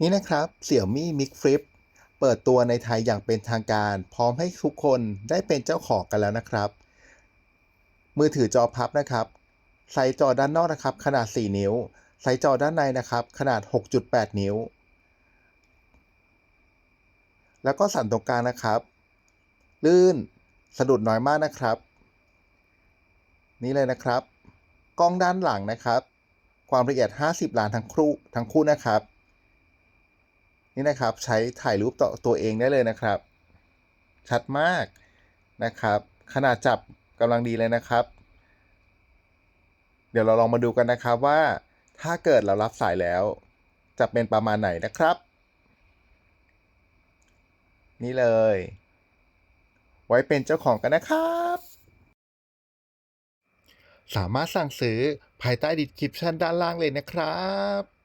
นี่นะครับ Xiaomi Mix Flip เปิดตัวในไทยอย่างเป็นทางการ พร้อมให้ทุกคนได้เป็นเจ้าของกันแล้วนะครับ มือถือจอพับนะครับไซส์จอด้านนอกนะครับ ขนาด 4 นิ้วไซส์จอด้านในนะครับ ขนาด 6.8 นิ้ว แล้วก็สันตรงกลางนะครับ ลื่นสะดุดน้อยมากนะครับ นี่เลยนะครับ กล้องด้านหลังนะครับ ความละเอียด 50 ล้านทั้งคู่ทั้งคู่นะครับ นี่นะครับใช้ถ่ายรูปต่อตัวเองได้เลยนะครับ ชัดมากนะครับขนาดจับกำลังดีเลยนะครับ เดี๋ยวเราลองมาดูกันนะครับว่าถ้าเกิดเรารับสายแล้ว จะเป็นประมาณไหนนะครับ นี่เลย ไว้เป็นเจ้าของกันนะครับ สามารถสั่งซื้อภายใต้ดีสคริปชันด้านล่างเลยนะครับ